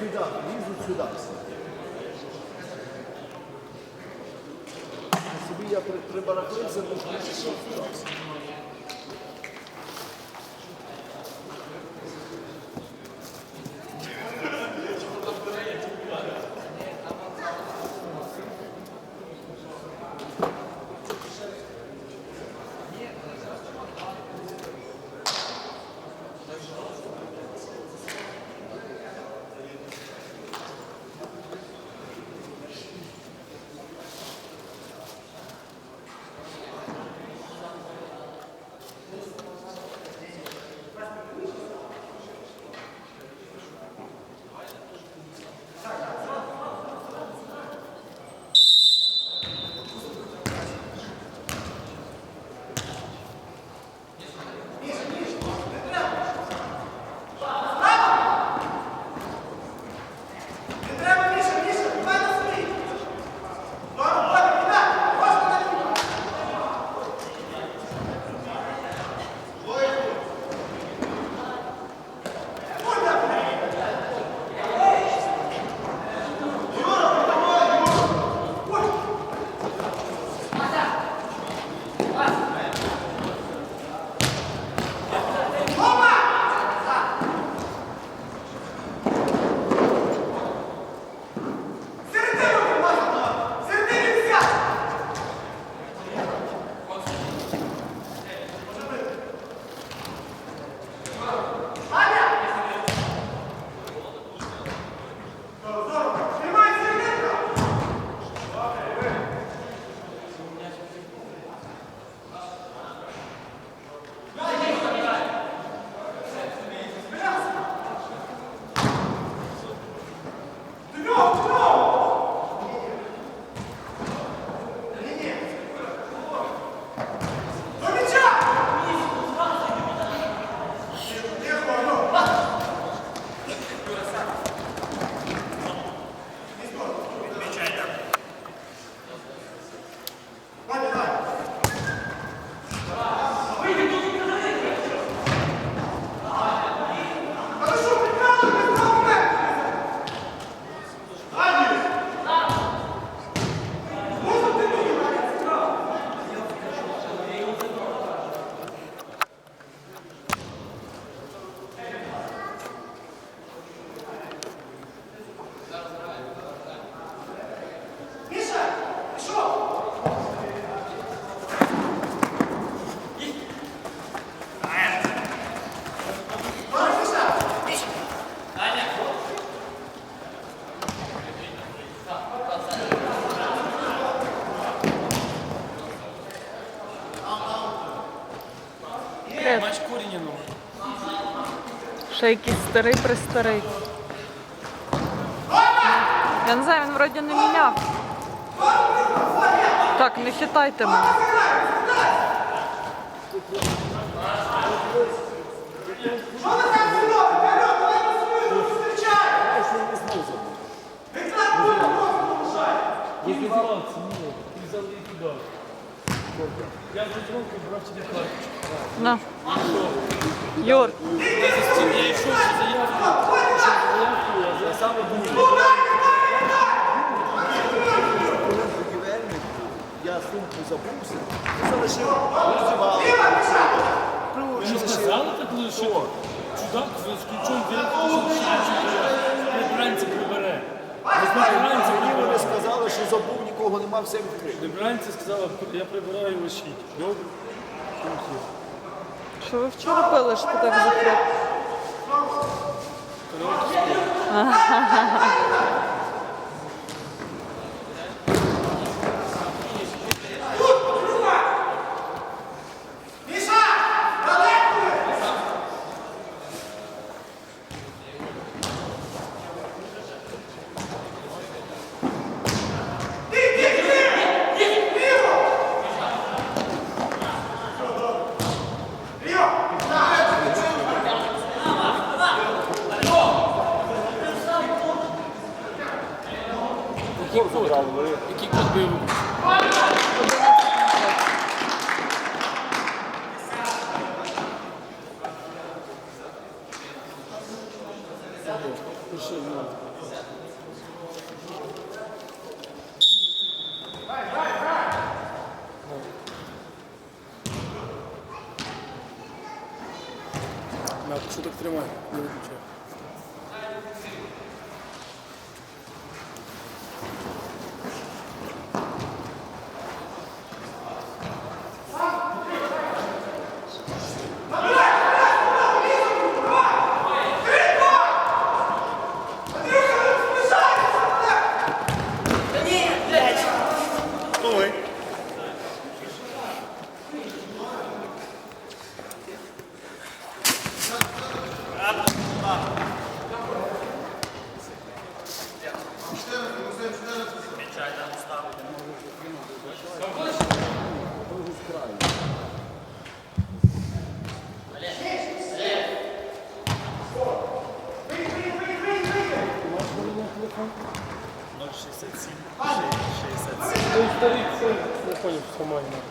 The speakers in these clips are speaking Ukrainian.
сюди, лізуть сюди. Собі я при- прибарахлився, то що сюди. Ще якийсь старий престарий. Я не знаю, він вроді не міняв. Так, не хитайте мене. Я издевался, нет. Ты взял и туда. Я в зачерку тебе карточку. На. Юр, Я заявку. Заявку, я сам думаю. Я сумку забувся, залишив роздівали. Что сказал так лучше? Чудак, с ключом директор, прибранці прибере. Мені вони сказали, що забув, нікого нема, все відкрито. Прибранці сказала, я прибираю лишіть. Добре? Що ви вчора пили, що ти так закрив? На. Надо, що так тримай, не виключай. Той старий цей, не понял,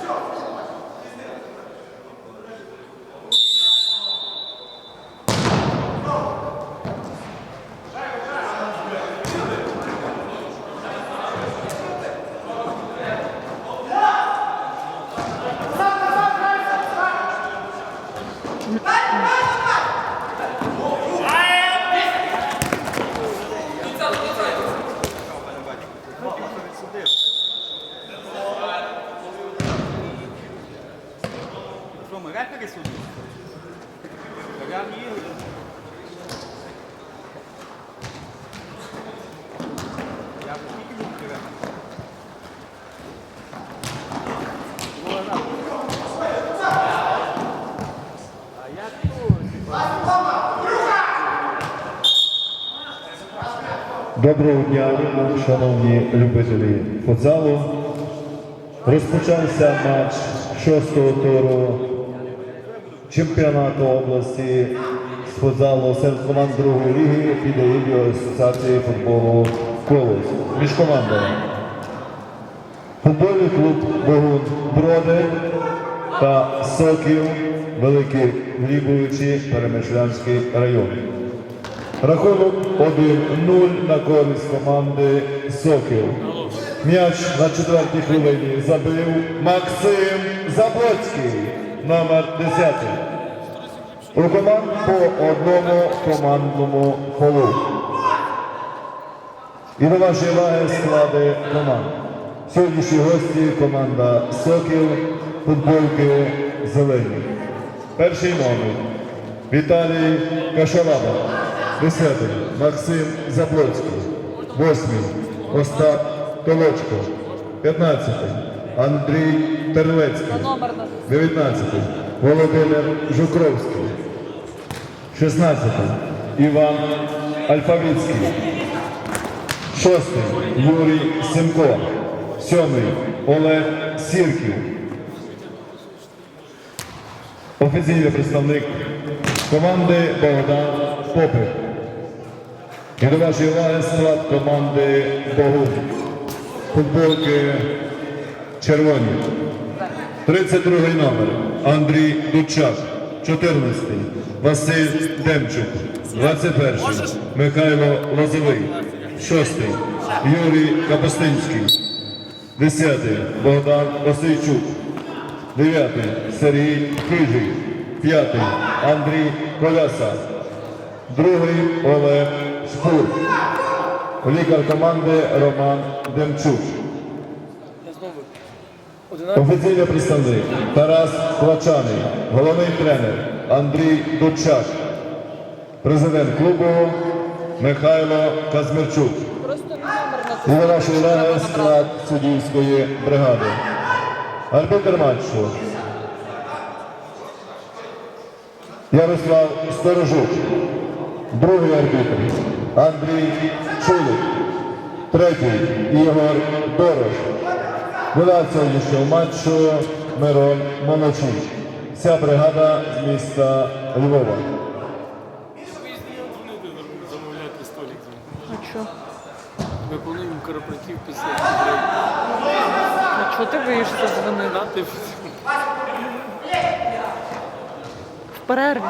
що має. Що, ми репери сюди? Реальні ігри. Я б тільки був репер. А я тут. Доброго дня, шановні любителі футзалу. Розпочався матч шостого туру чемпіонату області з футзалу серед команд другої ліги під егідою Асоціації футболу «Колос» між командами. Футбольний клуб Богун Броди та Соків Великі Глібовичі Перемишлянський район. Рахунок 1-0 на користь команди Сокіл. М'яч на четвертій хвилині забив Максим Заблоцький, номер 10. У команд по одному командному фолу. І на вашій уваги склади команд. Сьогоднішні гості команда Сокіл, футболки зелені. Перший номер Віталій Кашалаба. Десятий Максим Заблоцький. Восьмий Остап Толочко. П'ятнадцятий Андрій Терлецький. 19 Володимир Жукровський. 16 Іван Альфавіцький. 6 Юрій Семко. 7 Олег Сірків. Офіційний представник команди Богдан Попик. І до вашої уваги склад команди Богу. Футболки червоні. 32 номер Андрій Дучак, 14 Василь Демчук, 21 Михайло Лозовий, 6 Юрій Капустинський, 10 Богдан Осейчук, 9 Сергій Хижий, 5 Андрій Коляса, 2 Олег Шпур, лікар команди Роман Демчук. Офіційний представник Тарас Клачаний, головний тренер Андрій Дучак, президент клубу Михайло Казмирчук. І на на вашій склад суддівської бригади. Арбітр матчу. Ярослав Сторожук. Другий арбітр Андрій Чулик. Третій Ігор Дорош. Вода сьогоднішнього матчу Мирон Моночук. Вся бригада з міста Львова. Замовляти столик. А чо? Виконуємо корпоратив після. А чого ти боїшся дзвонити? В перерві.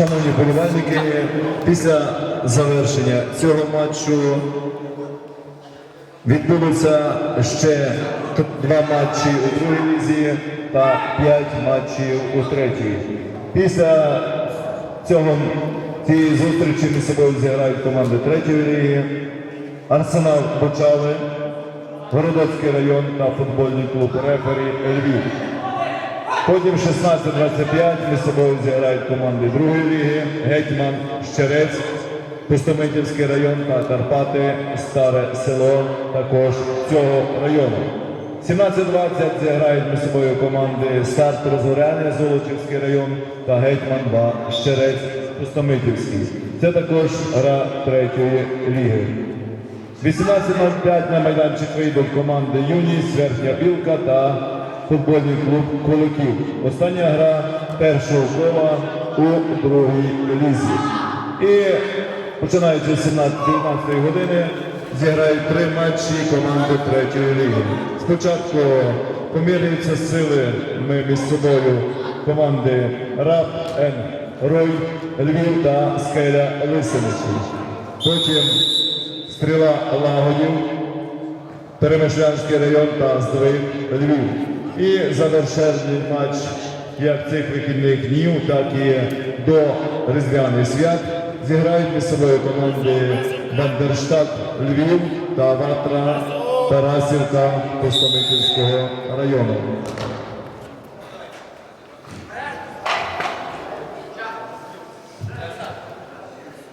Шановні болівальники, після завершення цього матчу відбудуться ще два матчі у другій лізі та п'ять матчів у третій. Після цього цієї зустрічі між собою зіграють команди третьої ліги, Арсенал Бочали, Городоцький район та футбольний клуб Рефері Львів. Потім 16-25 між собою зіграють команди другої ліги, Гетьман, Щерець, Пустомитівський район та Карпати, Старе село також цього району. 17-20 зіграють між собою команди Старт Розоряне, Золочівський район та Гетьман 2 Щерець, Пустомитівський. Це також гра третьої ліги. 18.05 на майданчик вийдуть команди Юність, Верхня Білка та футбольний клуб Куликів. Остання гра першого кола у другій лізі. І починаючи з 17 години зіграють три матчі команди третьої ліги. Спочатку поміряються сили ми між собою команди Раб Н. Рой, Львів та Скеля Лисиничі. Потім Стріла Лагодів, Перемишлянський район та Здвиг Львів. І завершальний матч як цих вихідних днів, так і до Різдвяних свят зіграють між собою команди Бандерштат Львів та Ватра Тарасівка Костомитівського району.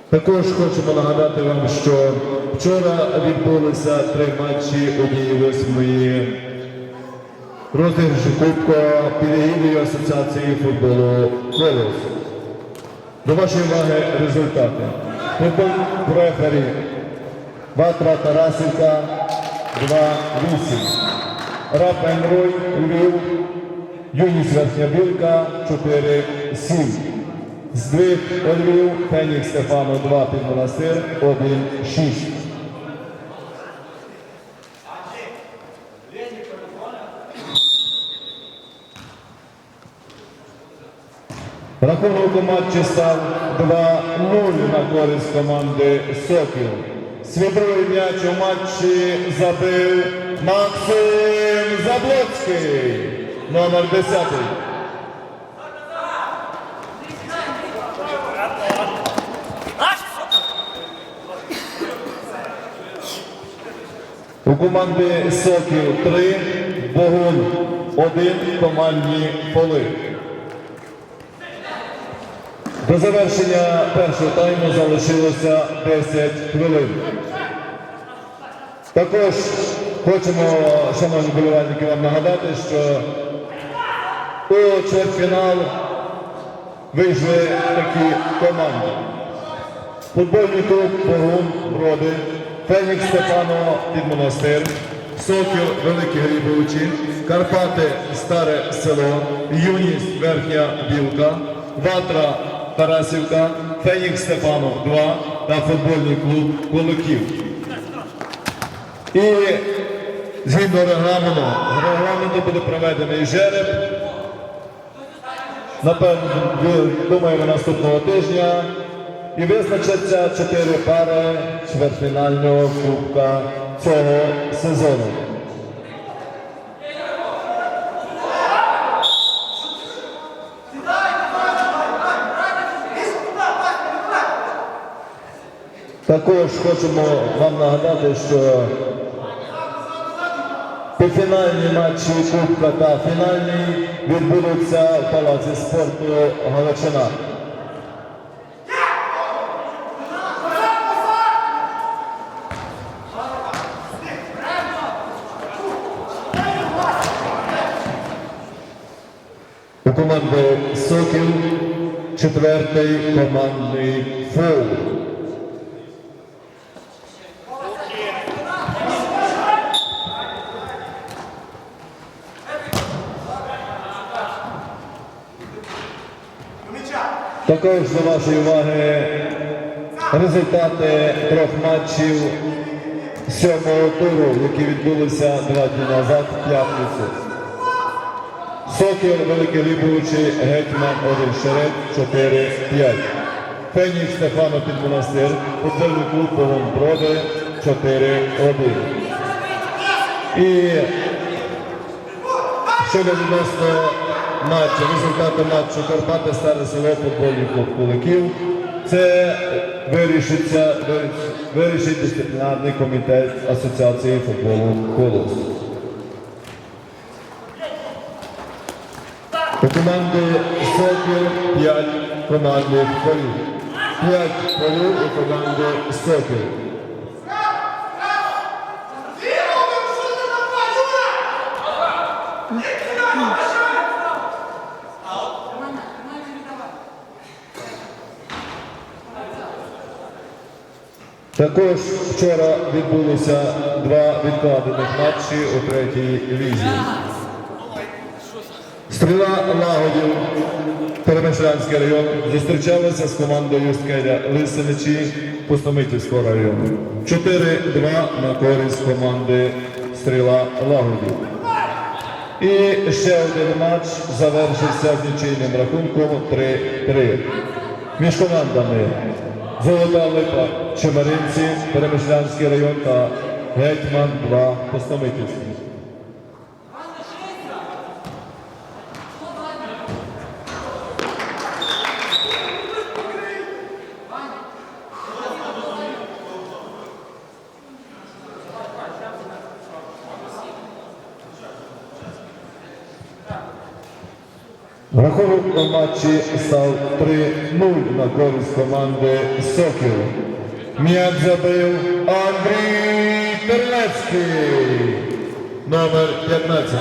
Також хочемо нагадати вам, що вчора відбулися три матчі однієї восьмої розіграшу Кубка під Асоціації футболу «Колос». До вашої уваги результати. Футбол префері Ватра Тарасівка 2-8. Рап Енрой Львів Юність Верхня Білка 4-7. Здвиг Львів, Фенікс Стефано 2 під монастир 1-6. Рахунок у матчі став 2-0 на користь команди Сокіл. Світовий м'яч у матчі забив Максим Заблоцький, номер 10. У команди Сокіл 3, Богун 1, командні поли. До завершення першого тайму залишилося 10 хвилин. Також хочемо, шановні болівальники, вам нагадати, що у чвертьфінал вийшли такі команди. Футбольний клуб Богун Броди, Фенікс Степано під монастир, Сокіл Великі Грібовичі, Карпати Старе Село, Юність Верхня Білка, Ватра Тарасівка, Фенікс Степано 2 та футбольний клуб Колоків. І згідно регламенту, регламенту буде проведений жереб. Напевно, думаємо наступного тижня. І визначаться чотири пари чвертьфінального кубка цього сезону. Також хочемо вам нагадати, що півфінальні матчі Кубка та фінальні відбудуться в Палаці спорту Галичина. У команди Сокіл четвертий командний фол. Також до вашої уваги результати трьох матчів сьомого туру, які відбулися два дні назад в п'ятницю. Сокіл Великий Лібовичі, Гетьман Один Шерет 4-5. Фенікс Стефано під монастир, футбольний клуб Полон Броди 4-1. І щодо відносно матчу, результати матчу Карпати Старе село футбольний клуб Куликів. Це вирішиться, вирішить дисциплінарний комітет Асоціації футболу Колос. У команди Сокіл 5 командних полів. 5 полів у команди Сокіл. Також вчора відбулися два відкладених матчі у третій лізі. Стріла Лагодів, Перемишлянський район, зустрічалася з командою Скеля Лисиничі Пустомитівського району. 4-2 на користь команди Стріла Лагодів. І ще один матч завершився з нічийним рахунком 3-3. Між командами Золота Липа, Чемеринці, Перемишлянський район та Гетьман 2 Пустомитівський. Рахунок у матчі став 3-0 на користь команди Сокіл. М'яч забив Андрій Терлецький, номер 15.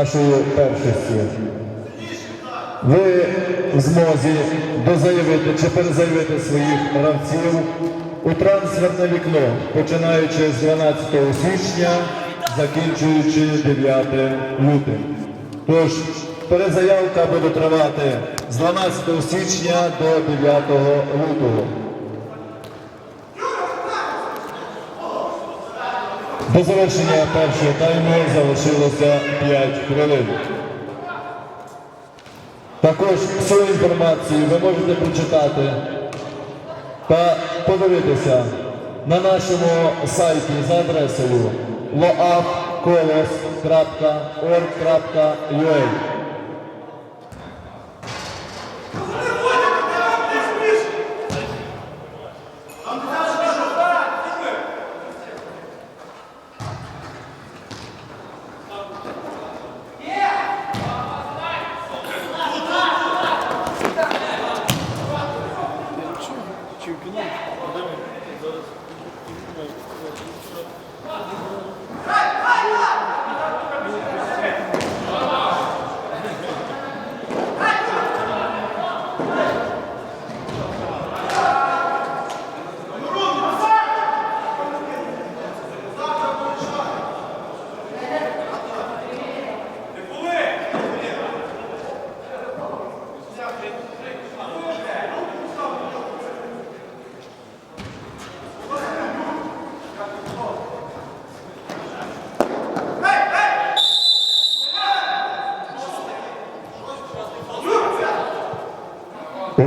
Нашої першості. Ви в змозі дозаявити чи перезаявити своїх гравців у трансферне вікно, починаючи з 12 січня, закінчуючи 9 лютим. Тож перезаявка буде тривати з 12 січня до 9 лютого. До завершення першого тайму залишилося 5 хвилин. Також всю інформацію ви можете прочитати та подивитися на нашому сайті за адресою loapcolos.org.ua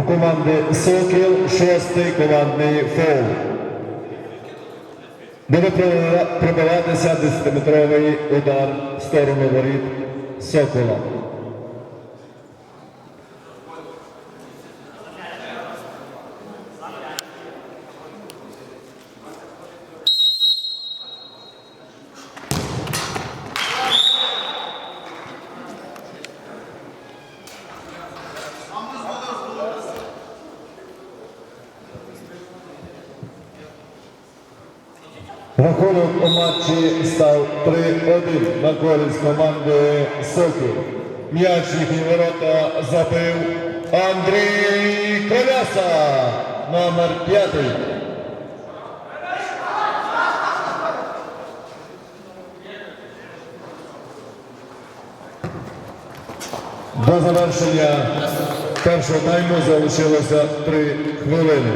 команди Сокіл шостий командний фол. Буде пробиватися 10-метровий удар в сторону воріт Сокола. Рахунок у матчі став 3-1 на користь команди Сокіл. М'яч їхні ворота забив Андрій Коляса, номер 5. До завершення першого тайму залишилося 3 хвилини.